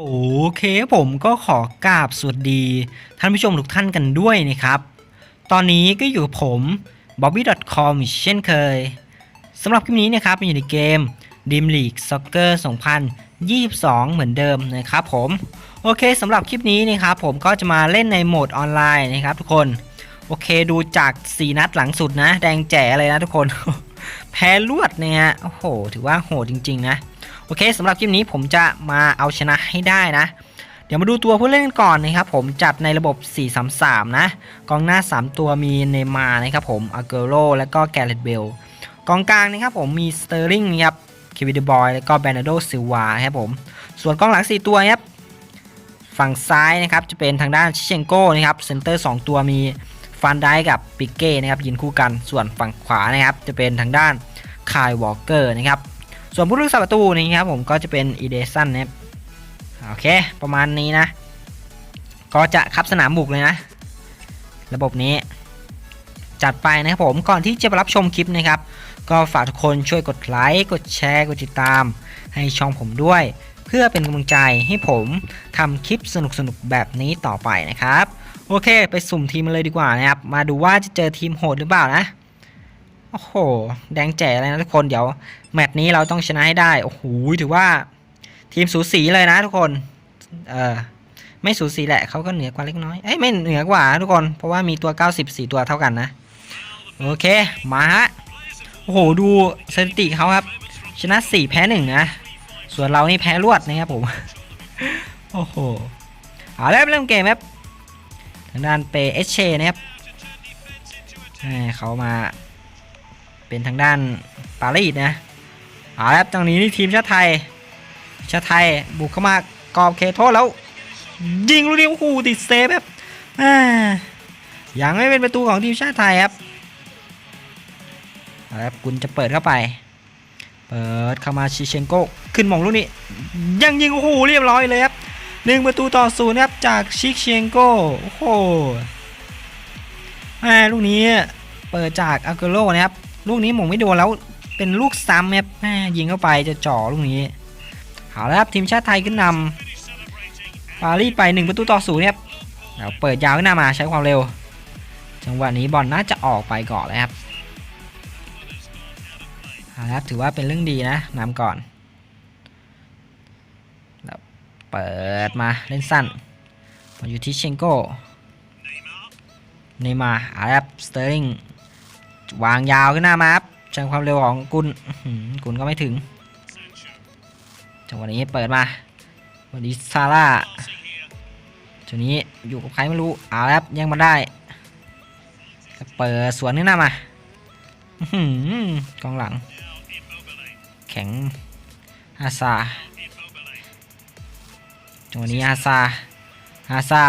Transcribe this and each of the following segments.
โอเคผมก็ขอกราบสวัสดี ท่านผู้ชมทุกท่านกันด้วยนะครับ ตอนนี้ก็อยู่กับผม bobby.com เช่นเคยสำหรับคลิปนี้นะครับอยู่ในเกม Dream League Soccer 2022 เหมือนเดิมนะครับผมโอเคสำหรับคลิปนี้นะครับผมก็จะมาเล่นในโหมดออนไลน์นะครับทุกคน โอเคดูจาก 4 นัดหลังสุดนะ แดงแจ๋เลยนะทุกคน แพ้รวดเนี่ยฮะโอ้โห ถือว่าโหดจริง ๆ นะ โอเคสำหรับคลิปนี้ผมจะมาเอาชนะให้ได้นะ เดี๋ยวมาดูตัวผู้เล่นกันก่อนนะครับผมจัดในระบบ 4-3-3 นะ กองหน้า 3 ตัวมีเนมาร์นะครับผมอาเกโรและก็แกเรตเบลกองกลางนะครับผมมีสเตอร์ลิงนะครับเควิดบอยแล้วก็แบนาโดซิลวาครับผมส่วนกองหลัง 4 ตัวครับฝั่งซ้ายนะครับจะเป็นทางด้านชิเชนโก้นะครับเซนเตอร์ 2 ตัวมีฟันได้กับปิกเก้นะครับยืนคู่กันส่วนฝั่งขวานะครับจะเป็นทางด้านคายวอลเกอร์นะครับ ส่วนผู้รักษาประตูนี่ครับผมก็จะเป็นอีเดสันนะครับโอเค ประมาณนี้นะ ก็จะคับสนามบุกเลยนะ ระบบนี้ จัดไปนะครับผมก่อนที่จะไปรับชมคลิปนะครับ ก็ฝากทุกคนช่วยกดไลค์กดแชร์กดติดตาม ให้ช่องผมด้วย เพื่อเป็นกำลังใจให้ผมทำคลิปสนุกๆแบบนี้ต่อไปนะครับ โอเค ไปสุ่มทีมมาเลยดีกว่านะครับ มาดูว่าจะเจอทีมโหดหรือเปล่านะ โอ้โห แดงแจ๋เลยนะทุกคนเดี๋ยว แมตช์นี้เราต้องชนะให้ได้ โอ้โห ถือว่าทีมสูสีเลยนะทุกคน เออไม่สูสีแหละเขาก็เหนือกว่าเล็กน้อย เอ้ยไม่เหนือกว่าทุกคน เพราะว่ามีตัว 94 ตัวเท่ากันนะ โอเค มาฮะ โอ้โห ดูสถิติเขาครับ ชนะ 4 แพ้1นะ ส่วนเรานี่แพ้รวดนะครับผม โอ้โห เอาแล้วเริ่มเกมครับ ทางด้านเปเอชเชนะครับเขามา เป็นทางด้านปารีสนะเอาละครับตรงนี้นี่ทีมชาติไทย ชาติไทยบุกเข้ามากรอบเขตโทษแล้ว ยิงลูกนี้โอ้โหติดเซฟครับอ่ายังไม่เป็นประตูของทีมชาติไทยครับเอาละครับกุลจะเปิดเข้าไป เปิดเข้ามาชิเชนโกขึ้นมองลูกนี้ ยังยิงโอ้โหเรียบร้อยเลยครับหนึ่งประตูต่อศูนย์ครับจากชิเชนโกโอ้โหลูกนี้เปิดจากอาเกโรนะครับ ลูกนี้หมงไม่โดนแล้วเป็นลูกซ้ำครับแม่ยิงเข้าไปจะจ่อลูกนี้เอาละครับทีมชาติไทยขึ้นนำปารีสไป1ประตูต่อศูนย์ครับแล้วเปิดยาวขึ้นนามาใช้ความเร็ว จังหวะนี้บอลน่าจะออกไปก่อนเลยครับเอาละครับถือว่าเป็นเรื่องดีนะนำก่อนแล้วเปิดมาเล่นสั้นมาอยู่ที่เชงโก้เนย์มาร์เอารับสเตอร์ลิง วางยาวขึ้นหน้ามาครับใช้ความเร็วของกุลกุลก็ไม่ถึงจังหวะนี้เปิดมาวันนี้ซาร่าจังนี้อยู่กับใครไม่รู้เอาวครับยังมาได้เปิดสวนขึ้นหน้ามาหกองหลัง แข็งอาซาจังหวะนี้อาซาอาซา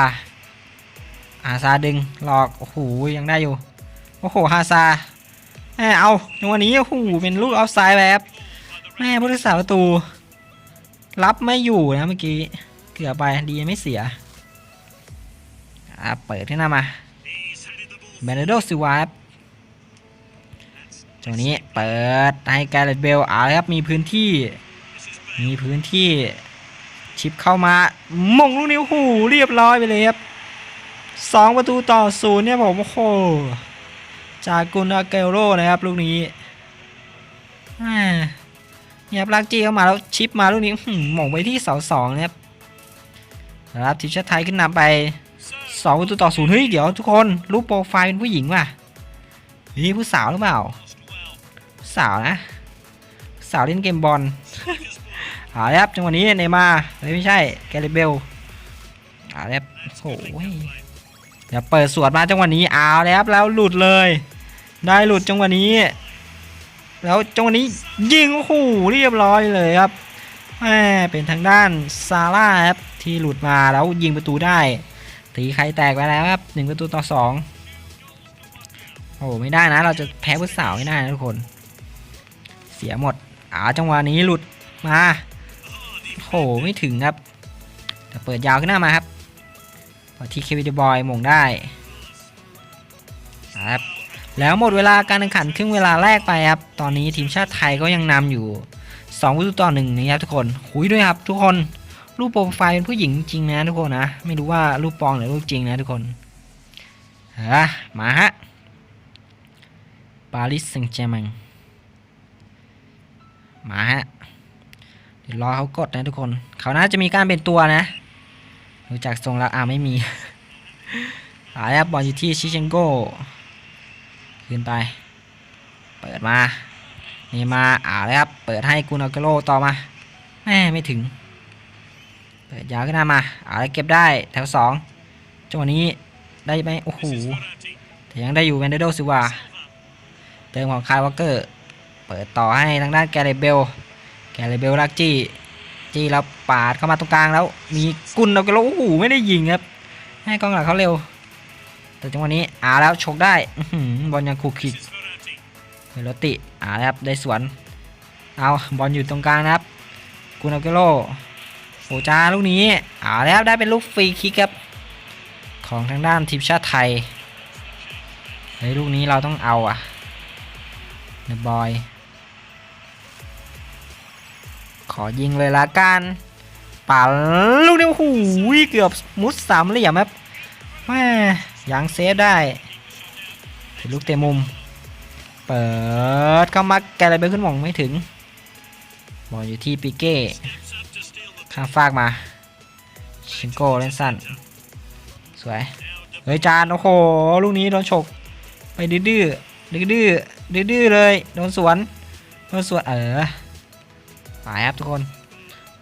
อาซาดึงหลอกโอ้โหยังได้อยู่โอ้โหฮาซา แม่เอาในวันนี้โอ้โหเป็นลูกออฟไซด์แบบแม่ผู้รักษาประตู รับไม่อยู่นะเมื่อกี้ เกือบไปดีไม่เสีย อ่าเปิดที่หน้ามาเบนโดซิวาครับจังนี้เปิดให้แกเรตเบลเอาครับมีพื้นที่ มีพื้นที่ชิปเข้ามามงลูกนิ้วหูเรียบร้อยไปเลยครับสองประตูต่อศูนย์เนี่ยผมโอ้โห จากกุนอาเกโรนะครับลูกนี้เนี่ยครับลากจี้เข้ามาแล้วชิปมาลูกนี้หม่งไปที่เสาสองนะครับนะครับทีมชาติไทยขึ้นนำไปสองประตูต่อศูนย์เฮ้ยเดี๋ยวทุกคนรูปโปรไฟล์เป็นผู้หญิงว่ะเฮ้ยผู้สาวหรือเปล่าผู้สาวนะสาวเล่นเกมบอลเอาละครับจังหวะนี้เนมาไม่ใช่แกเรเบลเอาละครับโอ้ย เดี๋ยวเปิดสวดมาจังหวะนี้เอาแล้วครับแล้วหลุดเลย ได้หลุดจังหวะนี้ แล้วจังหวะนี้ยิงโอ้โหเรียบร้อยเลยครับแหมเป็นทางด้านซาร่าครับที่หลุดมาแล้วยิงประตูได้ ตีใครแตกไปแล้วครับหนึ่งประตูต่อสองโอ้ไม่ได้นะเราจะแพ้ผู้สาวไม่ได้นะทุกคน เสียหมดเอาจังหวะนี้หลุดมาโอ้โหไม่ถึงครับแต่เปิดยาวขึ้นหน้ามาครับ ที่เควิดบอยมงได้ครับแล้วหมดเวลาการแข่งขันครึ่งเวลาแรกไปครับ ตอนนี้ทีมชาติไทยก็ยังนำอยู่2ประตูต่อหนึ่งนะครับทุกคนหุยด้วยครับ ทุกคนรูปโปรไฟล์เป็นผู้หญิงจริงนะทุกคนนะ ไม่รู้ว่ารูปปลอมหรือรูปจริงนะทุกคนฮะมาฮะปารีสแซงต์แชร์แมงมาฮะเดี๋ยวรอเขากดนะทุกคน เขาน่าจะมีการเป็นตัวนะ ดูจากทรงแล้วอ่าไม่มีหายครับบอลอยู่ที่ชิเชนโก้ขึ้นไป เปิดมานี่มาอ่าเลยครับ เปิดให้กุนอาเกโรต่อมาแม่ไม่ถึง เปิดยาวขึ้นมามาอ่าแล้วเก็บได้แถวสองจังหวะนี้ได้ไหมโอ้โหแต่ยังได้อยู่เวนเดโดซิวาเติมของคายวอเกอร์ เปิดต่อให้ทางด้านแกเรเบล แกเรเบลลักจี้ จี้แล้วปาดเข้ามาตรงกลางแล้ว มีกุนอาเกโรโอ้โหไม่ได้ยิงครับ ให้กองหลังเขาเร็ว แต่จังหวะนี้อาแล้วชกได้บอลยังคูคิกเฮโรติอ่านะครับได้สวนเอาบอลอยู่ตรงกลางนะครับกุนอาเกโรโอจาลูกนี้อาแล้วได้เป็นลูกฟรีคิกครับของทางด้านทีมชาติไทยเฮ้ยลูกนี้เราต้องเอาอะเดบอย ขอยิงเลยละกันป่าลูกนี้โอ้โหเกือบมุดสามเหลี่ยมครับแม่ยังเซฟได้ถึงลูกเตะมุม เปิดเข้ามาแกอะไรไปขึ้นหม่องไม่ถึงบอลอยู่ที่ปิเก้ข้างฟากมา ชิงโก้เล่นสั้น สวย เฮ้ยจาน โอ้โห ลูกนี้โดนฉก ไปดื้อดื้อดื้อดื้อดื้อดื้อเลย โดนสวน โดนสวน เออ ไปครับทุกคน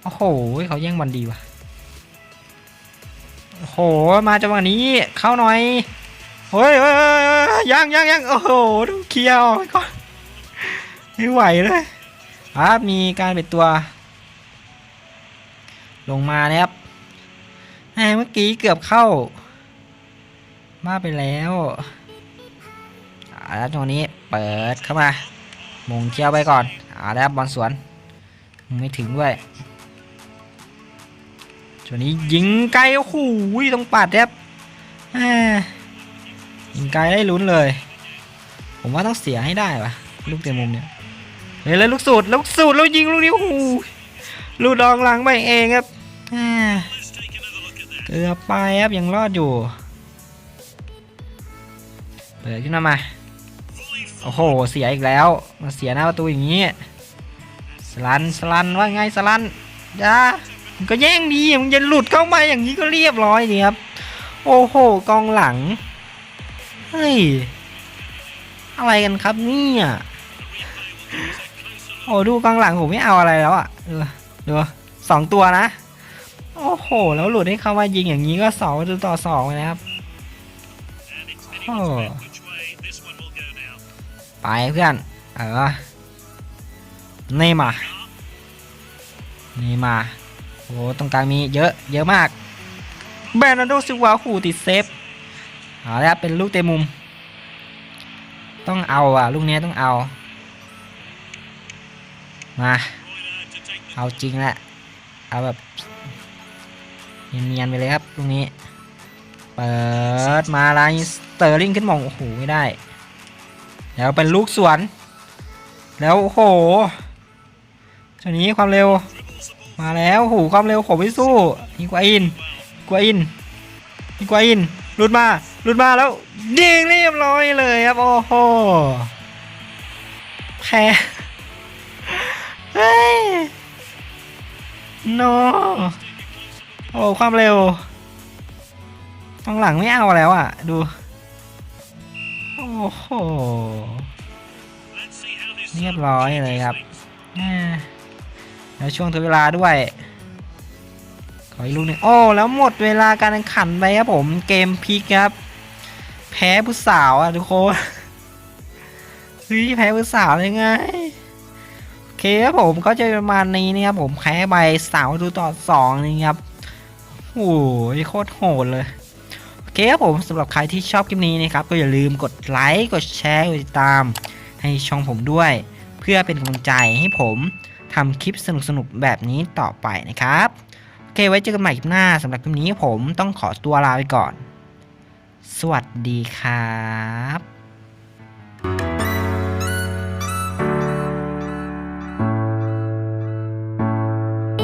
โอ้โหเขาแย่งบอลดีว่ะ โอ้โห มาจังหวะนี้เข้าหน่อยเฮ้ยเฮ้ยยังยังยังโอ้โหต้องเคลียร์ออกไปก่อนไม่ไหวเลยครับมีการเป็นตัว ลงมานะครับแหมเมื่อกี้เกือบเข้า มาไปแล้วอาแล้วตรงนี้เปิดเข้ามามงเที่ยวไปก่อนอาแล้วบอลสวน ไม่ถึงด้วยตัวนี้ยิงไกลโอ้โหต้องปัดครับแหมยิงไกลได้ลุ้นเลย ผมว่าต้องเสียให้ได้ปะลูกเต็มมุมเนี่ยเฮ้ยแล้วลูกสูตรลูกสูตรแล้วยิงลูกนี้โอ้โหลูกดองหลังไปเองครับเกือบไปครับยังรอดอยู่เปิดขึ้นมามโอ้โห เสียอีกแล้ว มาเสียหน้าประตูอย่างนี้ ลันสลันว่าไงสลันจ้ามึงก็แย่งดีมึงจะหลุดเข้ามาอย่างนี้ก็เรียบร้อยดีครับ โอ้โหกองหลังเฮ้ยอะไรกันครับเนี่ยโอ้ดูกองหลังผมไม่เอาอะไรแล้วอะดูสองตัวนะ โอ้โห แล้วหลุดให้เข้ามายิงอย่างนี้ก็สองต่อสองเลยนะครับโอ้ไปเพื่อน เออ นี่มานี่มาโอ้ตรงกลางมีเยอะเยอะมากแบรนาร์โดซิวาหูติดเซฟเอาแล้วเป็นลูกเตะมุม ต้องเอาอะลูกนี้ต้องเอา มา เอาจริงแหละเอาแบบเนียนๆไปเลยครับลูกนี้ เปิดมาไลายสเตอร์ลิงขึ้นมองโอ้โหไม่ได้ แล้วเป็นลูกสวน แล้วโอ้โห ช่วงนี้ความเร็ว มาแล้วโอ้โหความเร็วผมไม่สู้อีกวาอินกวาอินอีกวาอินหลุดมาหลุดมาแล้วยิงเรียบร้อยเลยครับโอ้โหแพ้เฮ้ยโนโอ้ความเร็วข้างหลังไม่เอาแล้วอะ ดู โอ้โห เรียบร้อยเลยครับ แล้วช่วงทดเวลาด้วย ขออีกลูกหนึ่งโอ้ แล้วหมดเวลาการแข่งขันไปครับผมเกมพลิกครับ แพ้ผู้สาวอะทุกคนเฮ้ยแพ้ผู้สาวยังไงโอเคครับผมก็จะประมาณนี้นะครับผมแพ้ไปสาวดูต่อสองนี่ครับโอ้ยโคตรโหดเลยโอเคครับผมสำหรับใครที่ชอบคลิปนี้นะครับก็อย่าลืมกดไลค์กดแชร์กดติดตาม ให้ช่องผมด้วย เพื่อเป็นกำลังใจให้ผม ทำคลิปสนุกๆแบบนี้ต่อไปนะครับ โอเคไว้เจอกันใหม่คลิปหน้าสำหรับคลิปนี้ผมต้องขอตัวลาไปก่อน สวัสดีครับ